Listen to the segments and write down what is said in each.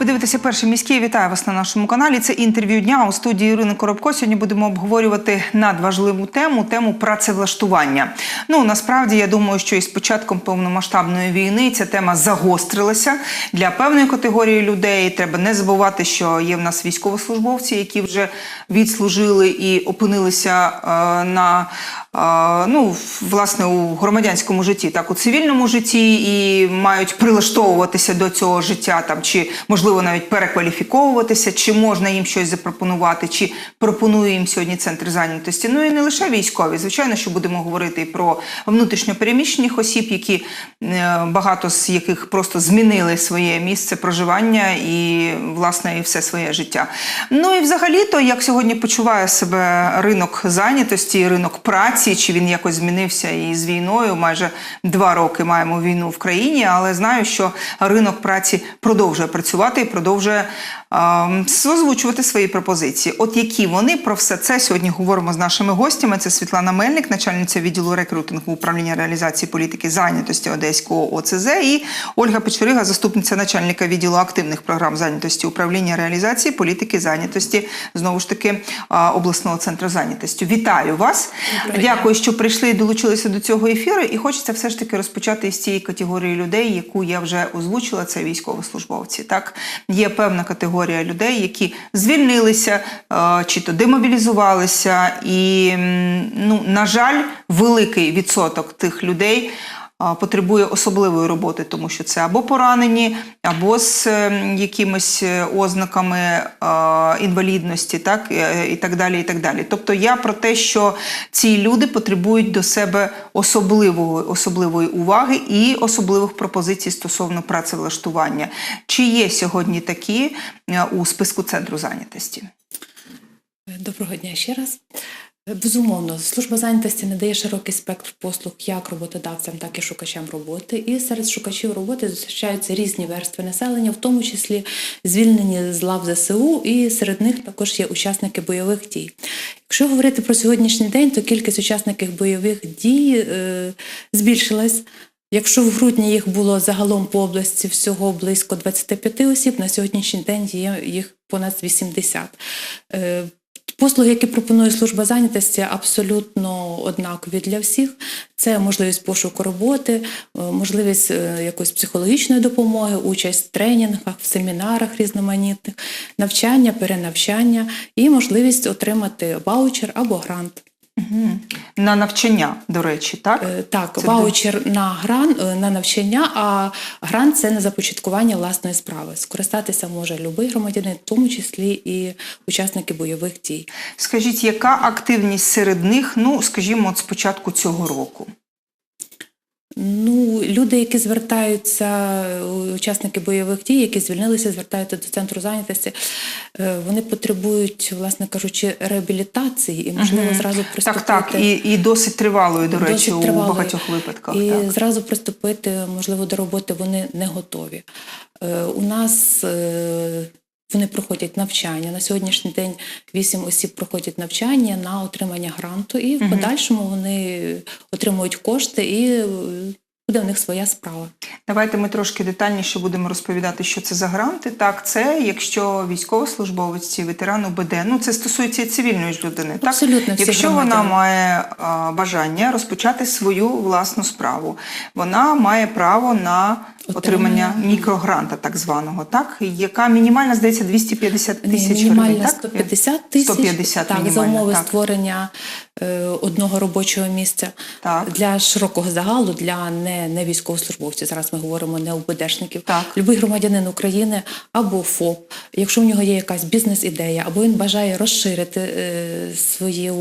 Ви дивитеся перший міський. Вітаю вас на нашому каналі. Це інтерв'ю дня у студії Ірини Коробко. Сьогодні будемо обговорювати надважливу тему тему працевлаштування. Ну насправді я думаю, що із початком повномасштабної війни ця тема загострилася для певної категорії людей. Треба не забувати, що є в нас військовослужбовці, які вже відслужили і опинилися е, на ну власне у громадянському житті, так у цивільному житті, і мають прилаштовуватися до цього життя там чи можливо навіть перекваліфіковуватися, чи можна їм щось запропонувати, чи пропонує їм сьогодні центр зайнятості. Ну і не лише військові. Звичайно, що будемо говорити і про внутрішньопереміщених осіб, які е, багато з яких просто змінили своє місце проживання і власне і все своє життя. Ну і взагалі, то як сьогодні почуває себе ринок зайнятості, ринок праці, чи він якось змінився і з війною. Майже два роки маємо війну в країні, але знаю, що ринок праці продовжує працювати і продовжує озвучувати свої пропозиції. От які вони про все це сьогодні говоримо з нашими гостями. Це Світлана Мельник, начальниця відділу рекрутингу управління реалізації політики зайнятості Одеського ОЦЗ, і Ольга Печерига, заступниця начальника відділу активних програм зайнятості управління реалізації політики зайнятості знову ж таки обласного центру зайнятості. Вітаю вас! Дякую, що прийшли і долучилися до цього ефіру. І хочеться все ж таки розпочати із цієї категорії людей, яку я вже озвучила. Це військовослужбовці. Так є певна категорія людей, які звільнилися е, чи то демобілізувалися, і ну на жаль, великий відсоток тих людей. Потребує особливої роботи, тому що це або поранені, або з е, якимись е, ознаками е, інвалідності, так і так далі. І так далі. Тобто я про те, що ці люди потребують до себе особливої, особливої уваги і особливих пропозицій стосовно працевлаштування. Чи є сьогодні такі у списку центру зайнятості? Доброго дня ще раз. Безумовно, служба зайнятості надає широкий спектр послуг як роботодавцям, так і шукачам роботи. І серед шукачів роботи зустрічаються різні верстви населення, в тому числі звільнені з лав ЗСУ, і серед них також є учасники бойових дій. Якщо говорити про сьогоднішній день, то кількість учасників бойових дій е, збільшилась. Якщо в грудні їх було загалом по області всього близько 25 осіб, на сьогоднішній день є їх понад 80. Послуги, які пропонує служба зайнятості, абсолютно однакові для всіх. Це можливість пошуку роботи, е, можливість е, якоїсь психологічної допомоги, участь в тренінгах, в семінарах різноманітних, навчання, перенавчання і можливість отримати ваучер або грант. На навчання, до речі, так? Е, Так, Це ваучер на гран е, на навчання, а грант це на започаткування власної справи. Скористатися може будь-який громадянин, в тому числі і учасники бойових дій. Скажіть, яка активність серед них, ну, скажімо, от з початку цього року? Ну, люди, які звертаються, учасники бойових дій, які звільнилися, звертаються до центру зайнятості, е, вони потребують, власне кажучи, реабілітації і можливо Мгм. зразу приступити. так, і, і досить тривалою, до речі, Досить у багатьох випадках. І так. зразу приступити, можливо, до роботи вони не готові. Е, У нас е, вони проходять навчання. На сьогоднішній день вісім осіб проходять навчання на отримання гранту, і в подальшому вони отримують кошти і е, буде в них своя справа. Давайте ми трошки детальніше будемо розповідати, що це за гранти. Так, це якщо військовослужбовець, чи ветеран УБД, ну це стосується і цивільної ж людини. Так? Абсолютно всіх Якщо вона має а, бажання розпочати свою власну справу, вона має право на отримання мікрогранта, так званого, так яка мінімальна здається 250 Ні, тисяч мінімальна гривень. Так 150 тисяч 150 так, за умови так. створення е, одного робочого місця Так. для широкого загалу, для не, не військовослужбовців. Зараз ми говоримо не УБДшників. Так. Любий громадянин України або ФОП, якщо в нього є якась бізнес-ідея, або він бажає розширити е, своє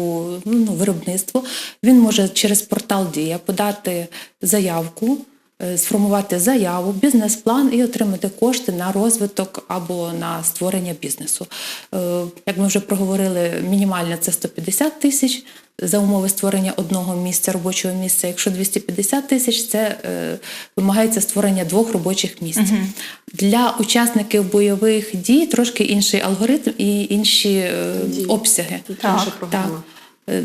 ну, виробництво, він може через портал Дія подати заявку. Е, Сформувати заяву, бізнес-план і отримати кошти на розвиток або на створення бізнесу. Е, Як ми вже проговорили, мінімальне це 150 тисяч за умови створення одного місця робочого місця. Якщо 250 тисяч, це е, вимагається створення двох робочих місць. Для учасників бойових дій трошки інший алгоритм і інші е, обсяги. Так, інша так. Е,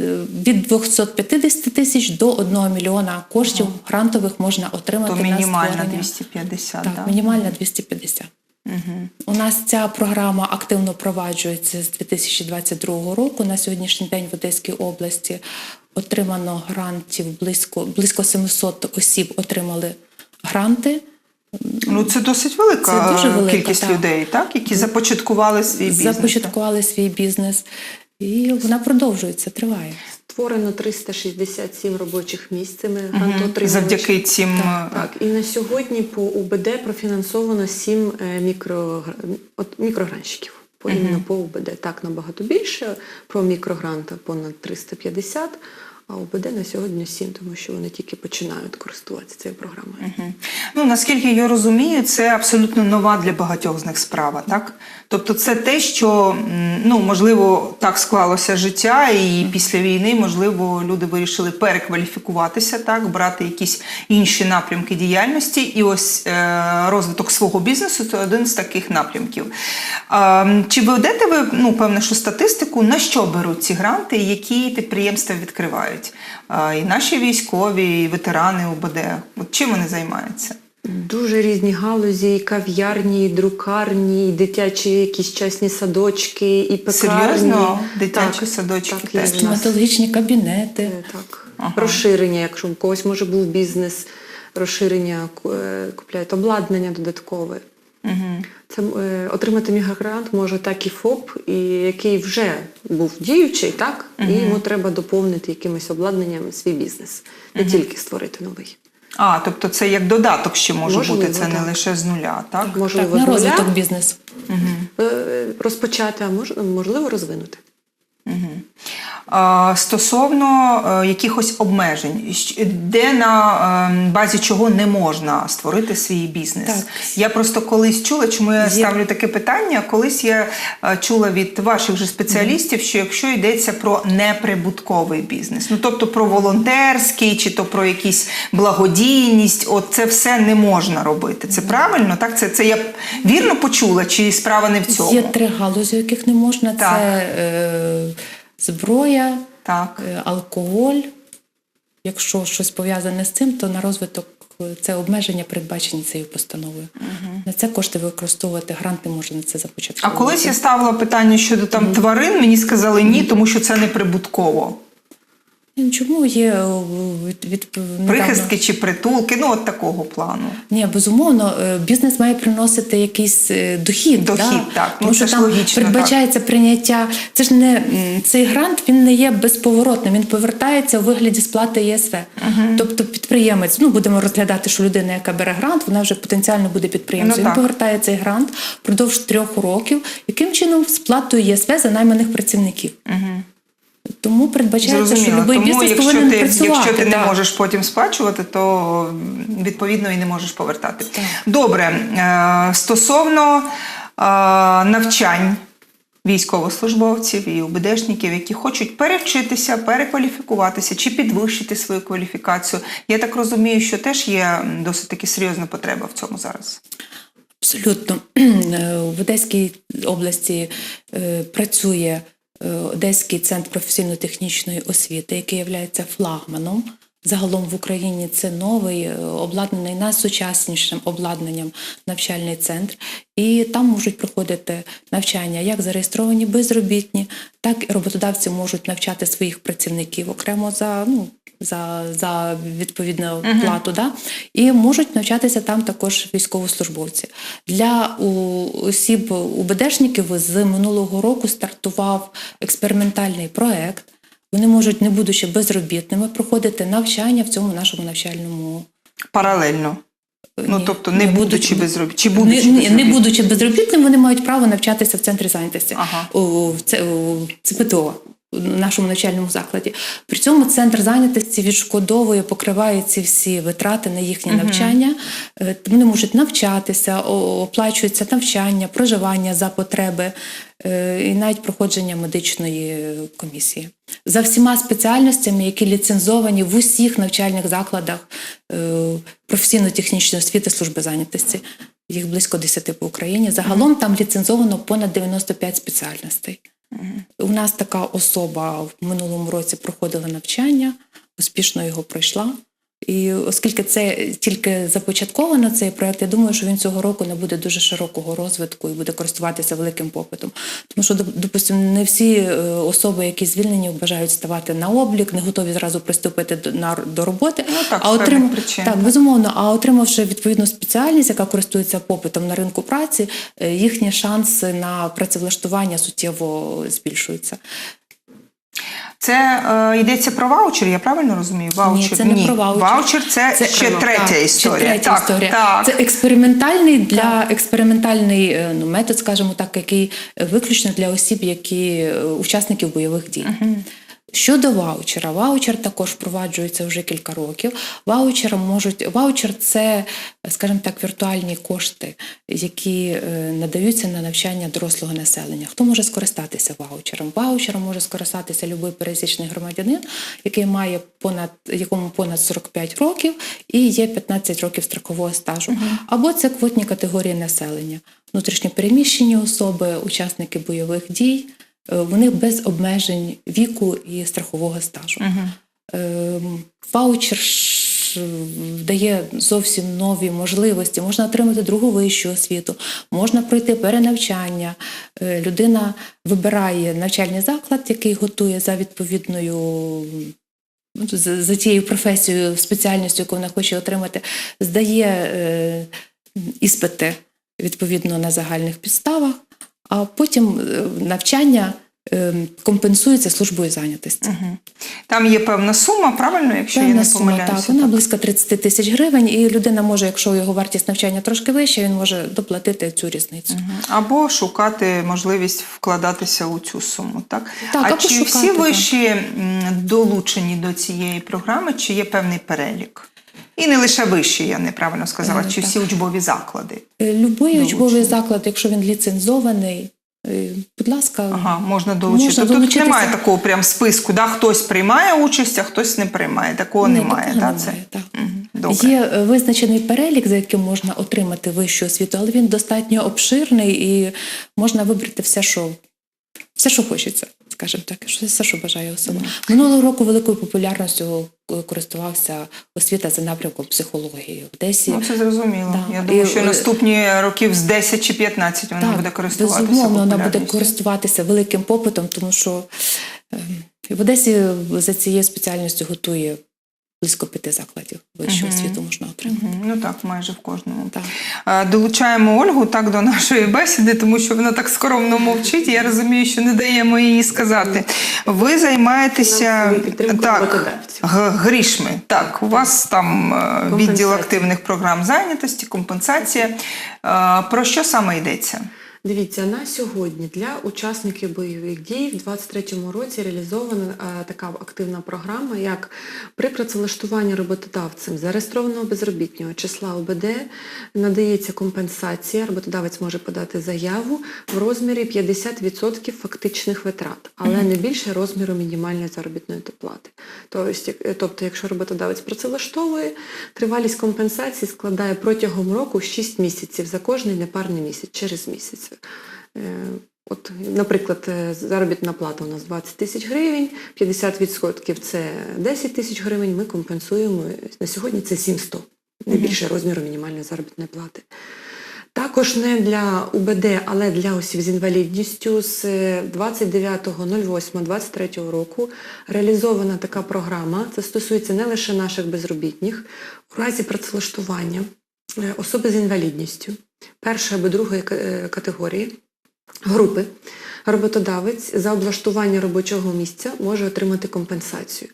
Від 250 тисяч до 1 мільйона коштів грантових можна отримати То на мінімальна створення. 250. Так, да? мінімальна 250. У нас ця програма активно впроваджується з 2022 року. На сьогоднішній день в Одеській області отримано грантів близько близько 700 осіб отримали гранти. Ну це досить велика, Це дуже велика, кількість так. людей, так, які започаткували свій бізнес. започаткували свій бізнес, і вона продовжується, триває. Створено 367 робочих місць цими грантоотримувачами. Завдяки цим Так, е, Так, і на сьогодні по УБД профінансовано 7 мікро, от, мікрогранщиків. По, іменно по УБД. Так, набагато більше. Про мікрогранта понад 350, а УБД на сьогодні 7, тому що вони тільки починають користуватися цією програмою. Ну, наскільки я розумію, це абсолютно нова для багатьох з них справа, так? Тобто це те, що ну, можливо, так склалося життя, і після війни, можливо, люди вирішили перекваліфікуватися, так, брати якісь інші напрямки діяльності. І ось е, розвиток свого бізнесу це один з таких напрямків. М, чи ведете ви ну, певне, що статистику, на що беруть ці гранти, які підприємства відкривають? А, і наші військові, і ветерани УБД. От чим вони займаються? Дуже різні галузі, і кав'ярні, і друкарні, і дитячі якісь частні садочки, і пекарні. Серйозно? Дитячі Так, садочки так, теж? Стоматологічні кабінети. Е, Так. Ага. Розширення, якщо у когось може був бізнес, розширення е, купляють обладнання додаткове. Угу. Це е, отримати міграгрант може так і ФОП, і який вже був діючий, так і йому треба доповнити якимось обладнанням свій бізнес, не тільки створити новий. А, тобто це як додаток ще може Можливо, бути, це не лише з нуля, так? Можливо, Так, на розвиток бізнесу. е, розпочати, а мож, можливо розвинути. А, Стосовно е, якихось обмежень, де на е, базі чого не можна створити свій бізнес? Так. Я просто колись чула, чому я Є. ставлю таке питання. Колись я е, чула від ваших же спеціалістів, що якщо йдеться про неприбутковий бізнес, ну тобто про волонтерський, чи то про якісь благодійність, от це все не можна робити. Це правильно? Так, це, це я вірно почула, чи справа не в цьому? Є три галузі, яких не можна: Так. це е, зброя, Так. е, алкоголь. Якщо щось пов'язане з цим, то на розвиток е, це обмеження передбачені цією постановою. На це кошти використовувати, гранти можна це А колись я ставила питання щодо там тварин, мені сказали ні, тому що це не прибутково. Ну, Чому є е, від, від недавно- Прихистки чи притулки, ну от такого плану. Ні, безумовно, е, бізнес має приносити якийсь е, дохід. Дохід, да? так. Ну, Тому це що там логічно, передбачається прийняття. Це ж не цей грант, він не є безповоротним. Він повертається у вигляді сплати ЄСВ. Тобто підприємець, ну будемо розглядати, що людина, яка бере грант, вона вже потенціально буде підприємцем. Ну, він повертає цей грант впродовж трьох років. Яким чином сплатою єСВ за найманих працівників? Тому передбачається, що будь-який Тому бізнес якщо повинен ти, працювати. якщо ти не можеш потім сплачувати, то відповідно і не можеш повертати. Так. Добре. Е, Стосовно е, навчань військовослужбовців і УБДшників, які хочуть перевчитися, перекваліфікуватися чи підвищити свою кваліфікацію. Я так розумію, що теж є досить таки серйозна потреба в цьому зараз. Абсолютно. Е, В Одеській області е, працює Одеський центр професійно-технічної освіти, який є флагманом. Загалом в Україні це новий е, обладнаний найсучаснішим обладнанням навчальний центр. І там можуть проходити навчання як зареєстровані безробітні, так і роботодавці можуть навчати своїх працівників окремо за ну за, за відповідну плату. Да? І можуть навчатися там також військовослужбовці. Для у- осіб УБДшників з минулого року стартував експериментальний проект. Вони можуть, не будучи безробітними, проходити навчання в цьому нашому навчальному. Паралельно. Ну, Ні, тобто, не будучи безробіт- чи не, будучи не, не безробітним? будучи безробітним, вони мають право навчатися в центрі зайнятості Ага. у, в це- у ЦПТО. Нашому навчальному закладі. При цьому центр зайнятості відшкодовує, покриває ці всі витрати на їхнє навчання. Е, Вони можуть навчатися, оплачується навчання, проживання за потреби е, і навіть проходження медичної комісії. За всіма спеціальностями, які ліцензовані в усіх навчальних закладах е, професійно-технічної освіти служби зайнятості. Їх близько 10 по Україні. Загалом там ліцензовано понад 95 спеціальностей. У нас така особа в минулому році проходила навчання, успішно його пройшла І оскільки це тільки започатковано цей проект, я думаю, що він цього року не буде дуже широкого розвитку і буде користуватися великим попитом. Тому що, допустимо, не всі е, особи, які звільнені, бажають ставати на облік, не готові зразу приступити до, на, до роботи. Ну, так, а отрим... причин, так, так. безумовно, а отримавши відповідну спеціальність, яка користується попитом на ринку праці, е, їхні шанси на працевлаштування суттєво збільшуються. Це е, йдеться про ваучер, я правильно розумію? Ваучер? Ні, це не про ваучер. Ваучер це, ще про, третя так, історія. третя так, історія. Так. Це експериментальний для експериментальний е, ну, метод, скажімо так, який виключно для осіб, які е, учасників бойових дій. Щодо ваучера, ваучер також впроваджується вже кілька років. Ваучер можуть ваучер це, скажімо так, віртуальні кошти, які е, надаються на навчання дорослого населення. Хто може скористатися ваучером? Ваучером може скористатися будь-який пересічний громадянин, який має понад якому понад 45 років і є 15 років страхового стажу. Або це квотні категорії населення, внутрішньопереміщені особи, учасники бойових дій. Е, Вони без обмежень віку і страхового стажу. Ем, Ваучер дає зовсім нові можливості. Можна отримати другу вищу освіту, можна пройти перенавчання. Е, Людина вибирає навчальний заклад, який готує за відповідною. За, за тією професією, спеціальністю, яку вона хоче отримати, здає е, іспити відповідно на загальних підставах, а потім е, навчання е, компенсується службою зайнятості. Там є певна сума, правильно, якщо я Певна не сума, помиляюся. так, вона близько 30 тисяч гривень, і людина може, якщо його вартість навчання трошки вища, він може доплатити цю різницю. Мгм. Або шукати можливість вкладатися у цю суму. Так, Так, а чи шукати, всі так. виші долучені до цієї програми, чи є певний перелік? І не лише вищі, я неправильно сказала, Е, чи так. всі учбові заклади. Е, Любий учбовий заклад, якщо він ліцензований, е, будь ласка, Ага, можна долучити. Можна тобто тут немає такого прям списку, да? хтось приймає участь, а хтось не приймає. Такого Ні, немає. такого да? Це? так. Добре. Є визначений перелік, за яким можна отримати вищу освіту, але він достатньо обширний і можна вибрати все, що, все, що хочеться, скажімо так, що- все, що бажає особа. Минулого року великою популярністю е, користувався освіта за напрямком психології в Одесі. Ну, це зрозуміло. Да. Я думаю, І, що е, наступні років з 10 чи 15 вона буде користуватися. безумовно, вона буде користуватися великим попитом, тому що ем, в Одесі за цією спеціальністю готує близько п'яти закладів вищого Мгм. освіту можна отримати. Мгм, Ну так, майже в кожному. Так. Долучаємо Ольгу так до нашої бесіди, тому що вона так скромно мовчить. Я розумію, що не даємо їй сказати. Ви займаєтеся так, грішми. Так, у вас там е, відділ активних програм зайнятості, компенсація. Про що саме йдеться? Дивіться, на сьогодні для учасників бойових дій в 2023 році реалізована е, така активна програма, як при працевлаштуванні роботодавцем зареєстрованого безробітнього числа ОБД надається компенсація. Роботодавець може подати заяву в розмірі 50% фактичних витрат, але не більше розміру мінімальної заробітної плати. Тобто, тобто, якщо роботодавець працевлаштовує, тривалість компенсації складає протягом року 6 місяців за кожний непарний місяць через місяць. Е, От, наприклад, е, заробітна плата у нас 20 тисяч гривень, 50% це 10 тисяч гривень, ми компенсуємо на сьогодні це 700, не більше розміру мінімальної заробітної плати. Також не для УБД, але для осіб з інвалідністю з 29.08.23 року реалізована така програма. Це стосується не лише наших безробітних. У разі працевлаштування е, особи з інвалідністю першої або другої е, категорії групи роботодавець за облаштування робочого місця може отримати компенсацію.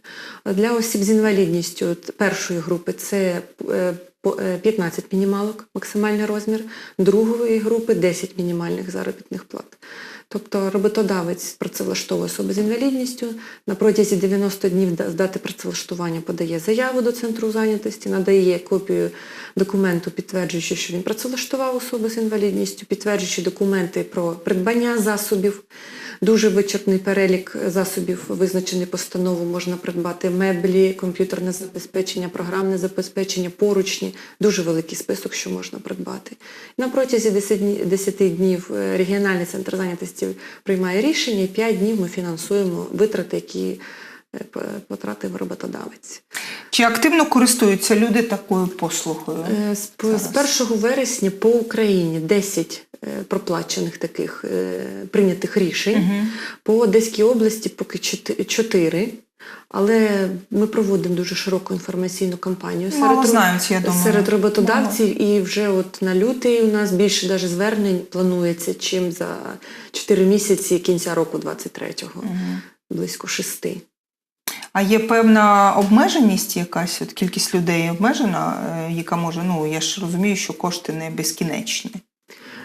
Для осіб з інвалідністю першої групи це е, по- е, 15 мінімалок, максимальний розмір, другої групи 10 мінімальних заробітних плат. Тобто роботодавець працевлаштовує особи з інвалідністю, на протязі 90 днів з дати працевлаштування подає заяву до центру зайнятості, надає копію документу, підтверджуючи, що він працевлаштував особу з інвалідністю, підтверджуючи документи про придбання засобів. Дуже вичерпний перелік засобів, визначений постанову, можна придбати меблі, комп'ютерне забезпечення, програмне забезпечення, поручні. Дуже великий список, що можна придбати. На протязі 10 днів е, регіональний центр зайнятості приймає рішення, і 5 днів ми фінансуємо витрати, які потратив роботодавець. Чи активно користуються люди такою послугою? Е, З, з 1 вересня по Україні 10 е, проплачених таких е, прийнятих рішень. По Одеській області поки 4. Але ми проводимо дуже широку інформаційну кампанію Мало роб- знають, я думаю. серед роботодавців. І вже от на лютий у нас більше даже звернень планується, чим за 4 місяці кінця року 23-го. Близько шести. А є певна обмеженість якась, от кількість людей обмежена, е, яка може, ну я ж розумію, що кошти не безкінечні.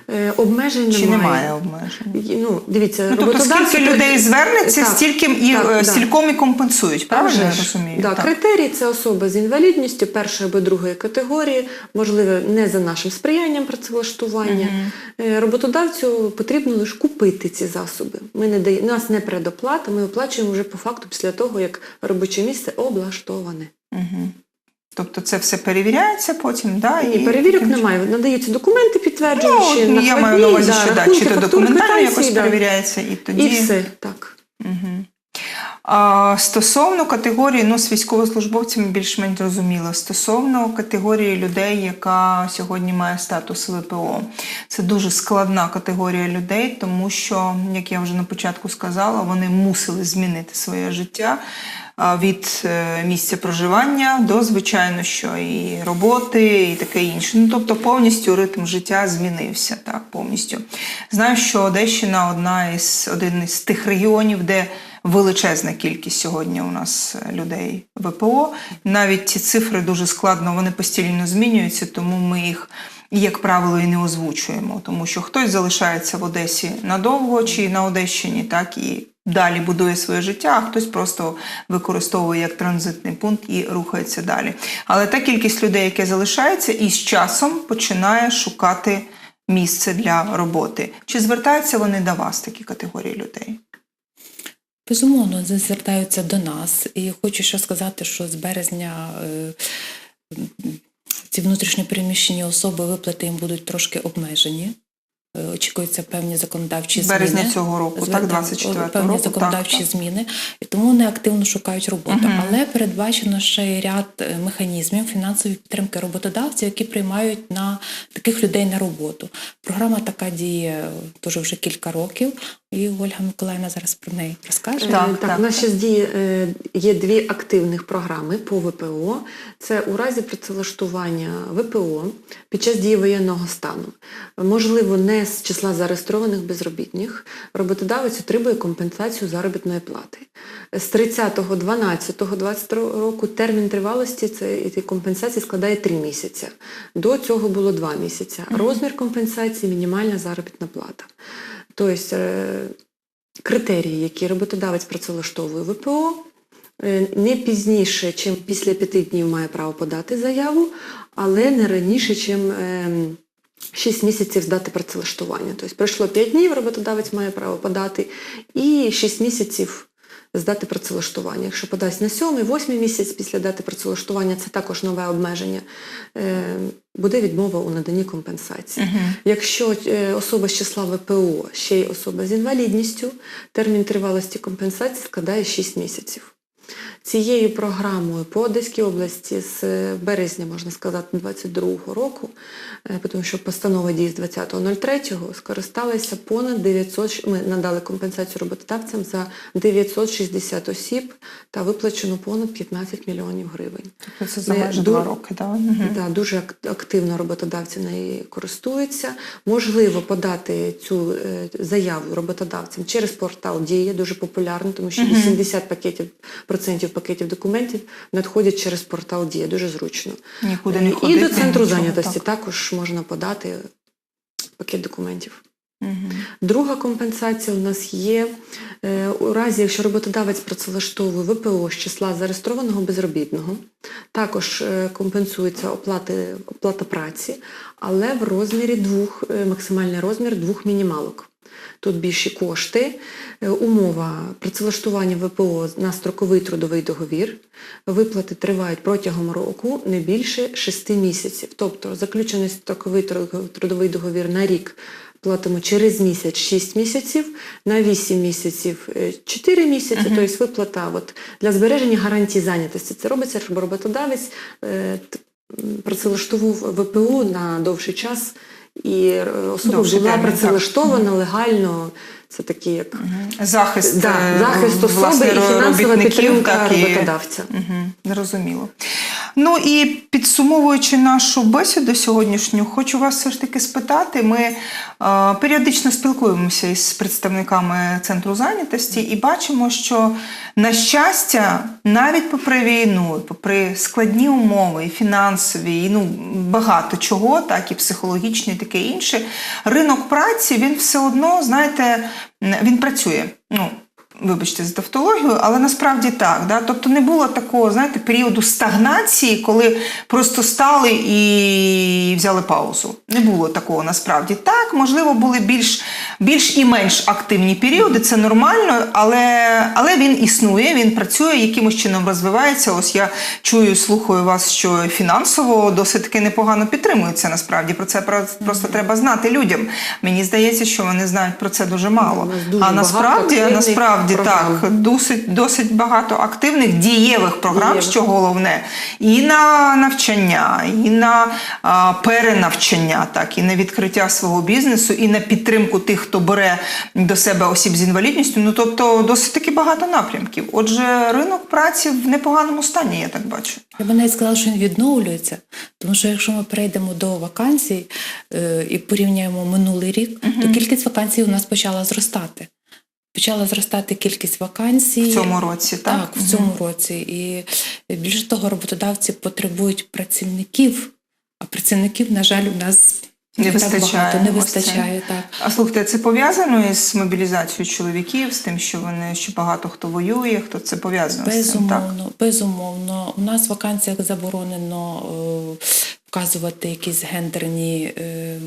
Е, Обмежень Чи немає. немає обмежень? Ну, дивіться, Ну, тобто, скільки людей звернеться, Так, стільки і так, е, стільком і компенсують. Правильно я розумію? Да, Так. Критерій це особа з інвалідністю першої або другої категорії, можливо, не за нашим сприянням працевлаштування. Е, Роботодавцю потрібно лише купити ці засоби. Ми не дає, нас не предоплата, ми оплачуємо вже по факту після того, як робоче місце облаштоване. Мгм. Тобто це все перевіряється потім, да? і, і перевірок таким немає. Надаються документи, підтверджуючи Ну, я маю на увазі, да, що да, чи то документально якось да. перевіряється, і тоді. І все, так. Угу. Стосовно категорії, ну, з військовослужбовцями більш-менш зрозуміло. Стосовно категорії людей, яка сьогодні має статус ВПО, це дуже складна категорія людей, тому що, як я вже на початку сказала, вони мусили змінити своє життя. Від е, місця проживання до, звичайно, що і роботи, і таке інше. Ну, тобто повністю ритм життя змінився так, повністю. Знаю, що Одещина одна із один із тих регіонів, де величезна кількість сьогодні у нас е, людей ВПО. Навіть ці цифри дуже складно, вони постійно змінюються, тому ми їх, як правило, і не озвучуємо. Тому що хтось залишається в Одесі надовго чи на Одещині, так і далі будує своє життя, а хтось просто використовує як транзитний пункт і рухається далі. Але та кількість людей, яке залишається, і з часом починає шукати місце для роботи. Чи звертаються вони до вас, такі категорії людей? Безумовно, вони звертаються до нас. І хочу ще сказати, що з березня е, ці внутрішньопереміщені особи виплати їм будуть трошки обмежені. Е, Очікуються певні законодавчі З березня зміни. цього року, так, 24-го певні року, законодавчі так, зміни, і тому вони активно шукають роботу. Мгм. Але передбачено ще й ряд е, механізмів фінансової підтримки роботодавців, які приймають на таких людей на роботу. Програма така діє дуже вже кілька років, і Ольга Миколаївна зараз про неї розкаже. Так, так, так, у нас ще діє, е, є дві активних програми по ВПО. Це у разі працевлаштування ВПО під час дії воєнного стану. Можливо, не з числа зареєстрованих безробітних. Роботодавець отримує компенсацію заробітної плати. З 30.12.23 року термін тривалості цієї компенсації складає 3 місяці. До цього було 2 місяці. Розмір компенсації мінімальна заробітна плата. Тобто е, критерії, які роботодавець працевлаштовує ВПО, е, не пізніше, чим після п'яти днів має право подати заяву, але не раніше, чим 6 місяців з дати працевлаштування. Тобто пройшло 5 днів, роботодавець має право подати, і 6 місяців з дати працевлаштування. Якщо подасть на 7-8 місяць після дати працевлаштування, це також нове обмеження, е, буде відмова у наданні компенсації. Якщо е, особа з числа ВПО ще й особа з інвалідністю, термін тривалості компенсації складає 6 місяців. Цією програмою по Одеській області з березня, можна сказати, 22-го року, е, тому що постанова діє з 20.03, скористалися понад 900, ми надали компенсацію роботодавцям за 960 осіб та виплачено понад 15 мільйонів гривень. Тобто це за майже два роки, так? Угу. Да, дуже активно роботодавці нею користуються. Можливо подати цю е, заяву роботодавцям через портал Дія, дуже популярно, тому що 80 пакетів процентів пакетів документів надходять через портал Дія, дуже зручно. Нікуди не ходити. І до центру нічого, зайнятості так. також можна подати пакет документів. Мгм. Друга компенсація у нас є е, у разі, якщо роботодавець працевлаштовує ВПО з числа зареєстрованого безробітного, також е, компенсується оплати, оплата праці, але в розмірі двох, е, максимальний розмір двох мінімалок. Тут більші кошти. Е, Умова працевлаштування ВПО на строковий трудовий договір. Виплати тривають протягом року не більше 6 місяців. Тобто заключений строковий трудовий договір на рік платимо через місяць 6 місяців, на 8 місяців е, 4 місяці, тобто виплата от, для збереження гарантії зайнятості. Це робиться, щоб роботодавець е, працевлаштував ВПУ на довший час, і е, особа Довший була працевлаштована легально. Це такий як Захист, да, е, захист особи і фінансова підтримка так, і- роботодавця. Угу, зрозуміло. Ну і підсумовуючи нашу бесіду сьогоднішню, хочу вас все ж таки спитати. Ми е, періодично спілкуємося із представниками центру зайнятості і бачимо, що на щастя, навіть попри війну, попри складні умови, і фінансові, і ну багато чого, так і психологічні, і таке інше, ринок праці він все одно, знаєте, він працює. Ну, Вибачте за тавтологію, але насправді так. Да? Тобто не було такого, знаєте, періоду стагнації, коли просто стали і взяли паузу. Не було такого насправді. Так, можливо, були більш, більш і менш активні періоди, це нормально, але, але він існує, він працює, якимось чином розвивається. Ось я чую, слухаю вас, що фінансово досить таки непогано підтримується насправді. Про це про- просто треба знати людям. Мені здається, що вони знають про це дуже мало. Дуже а насправді, активних насправді програм. так, досить, досить багато активних дієвих програм, Дієвих. що головне, і на навчання, і на а, перенавчання, так, і на відкриття свого бізнесу, і на підтримку тих, хто бере до себе осіб з інвалідністю. Ну тобто досить таки багато напрямків. Отже, ринок праці в непоганому стані, я так бачу. Я би навіть сказала, що він відновлюється, тому що якщо ми перейдемо до вакансій е, і порівняємо минулий рік, то кількість вакансій у нас почала зростати. Почала зростати кількість вакансій В цьому році, так? Так, в цьому році. І більше того, роботодавці потребують працівників, а працівників, на жаль, у нас Не так вистачає. багато не вистачає. Так. А слухайте, це пов'язано із мобілізацією чоловіків, з тим, що вони що багато хто воює, хто це пов'язано з цим? Так. Безумовно, безумовно. У нас в вакансіях заборонено е, вказувати якісь гендерні. Е,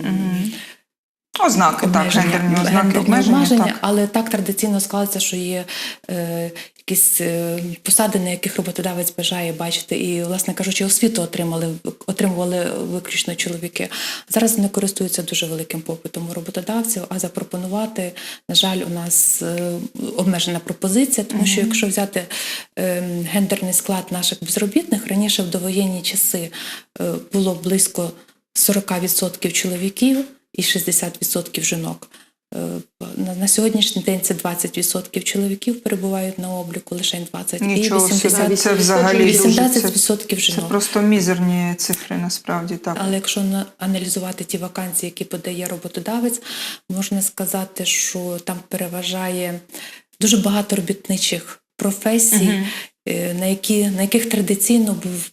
Ознаки, так, гендерні ознаки гендерні обмеження. обмеження, так. але так традиційно склалося, що є е, якісь е, посади, на яких роботодавець бажає бачити, і, власне кажучи, освіту отримали отримували виключно чоловіки. Зараз вони користуються дуже великим попитом у роботодавців. А запропонувати, на жаль, у нас е, обмежена пропозиція, тому що якщо взяти е, гендерний склад наших безробітних, раніше в довоєнні часи е, було близько 40% чоловіків і 60% жінок. Е, На, сьогоднішній день це 20% чоловіків перебувають на обліку, лише 20% Нічого і 80%, собі, це взагалі дуже, це, 18% це жінок. просто мізерні цифри, насправді так. Але якщо на- аналізувати ті вакансії, які подає роботодавець, можна сказати, що там переважає дуже багато робітничих професій, е, на, які, на яких традиційно був.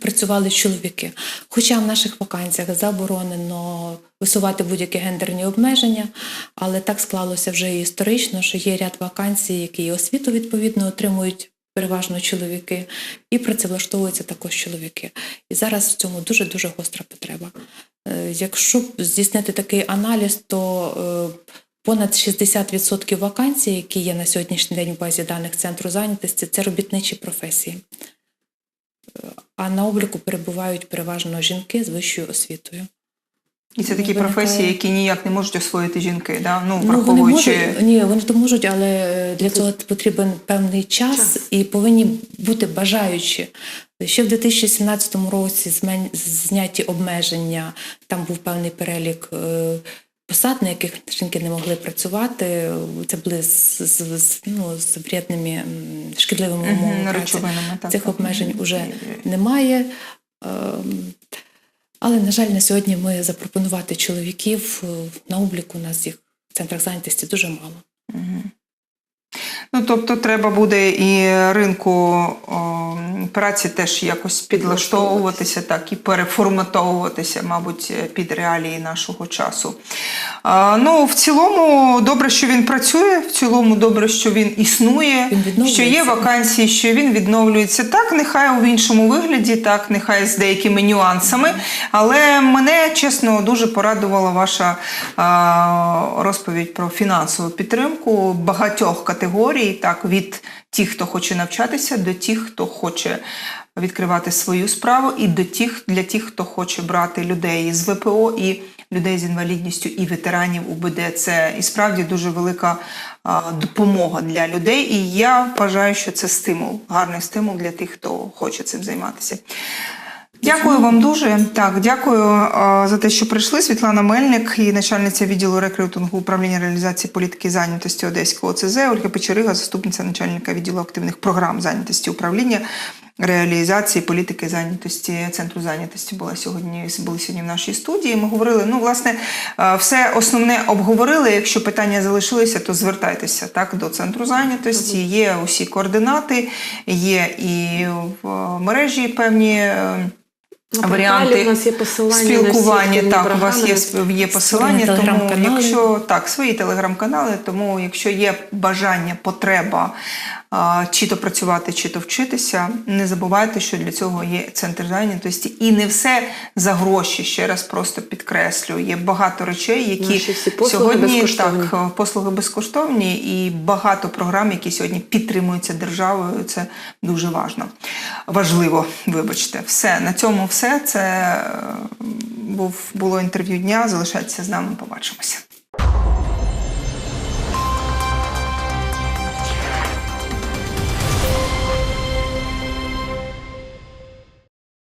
Працювали чоловіки. Хоча в наших вакансіях заборонено висувати будь-які гендерні обмеження, але так склалося вже історично, що є ряд вакансій, які освіту відповідно отримують переважно чоловіки, і працевлаштовуються також чоловіки. І зараз в цьому дуже дуже гостра потреба. Е, Якщо здійснити такий аналіз, то е, понад 60% вакансій, які є на сьогоднішній день в базі даних центру зайнятості, це робітничі професії. Е, А на обліку перебувають переважно жінки з вищою освітою. І це такі виникає- професії, які ніяк не можуть освоїти жінки, да? ну, Ну, вони враховуючи. можуть, ні, вони то можуть, але для цього потрібен певний час, Час. і повинні бути бажаючі. Ще в 2017 році зняті обмеження, там був певний перелік е, посад, на яких жінки не могли працювати. Це були з, з, з, ну, з вредними шкідливими умовами. праці. так, Цих так. обмежень так. вже немає. Ем, Але, на жаль, на сьогодні ми запропонувати чоловіків е, на обліку у нас їх в центрах зайнятості дуже мало. Ну, тобто треба буде і ринку о, праці теж якось підлаштовуватися, так, і переформатовуватися, мабуть, під реалії нашого часу. А, ну, в цілому, добре, що він працює, в цілому добре, що він існує, Він що є вакансії, що він відновлюється. Так, нехай у іншому вигляді, так, нехай з деякими нюансами. Але мене, чесно, дуже порадувала ваша а, розповідь про фінансову підтримку багатьох категорій, так, від тих, хто хоче навчатися, до тих, хто хоче відкривати свою справу, і до тих, для тих, хто хоче брати людей з ВПО і людей з інвалідністю і ветеранів УБД. Це і справді дуже велика допомога для людей. І я вважаю, що це стимул, гарний стимул для тих, хто хоче цим займатися. Дякую вам дуже. Так, дякую за те, що прийшли. Світлана Мельник і начальниця відділу рекрутингу управління реалізації політики зайнятості Одеського ОЦЗ, Ольга Печерига, заступниця начальника відділу активних програм зайнятості управління реалізації політики зайнятості центру зайнятості була сьогодні. Були сьогодні в нашій студії. Ми говорили. Ну, власне, е, все основне обговорили. Якщо питання залишилися, то звертайтеся так до центру зайнятості. Є усі координати, є і в мережі певні. На Варіанти у нас є на спілкування. Так, у вас є, є посилання, тому якщо так, свої телеграм-канали, тому якщо є бажання, потреба чи то працювати, чи то вчитися, не забувайте, що для цього є центр зайнятості. І не все за гроші. Ще раз просто підкреслюю. Є багато речей, які Наші всі послуги сьогодні так послуги безкоштовні, і багато програм, які сьогодні підтримуються державою. Це дуже важно. Важливо, вибачте. Все на цьому все. Це е, був було інтерв'ю дня. Залишайтеся з нами. Побачимося.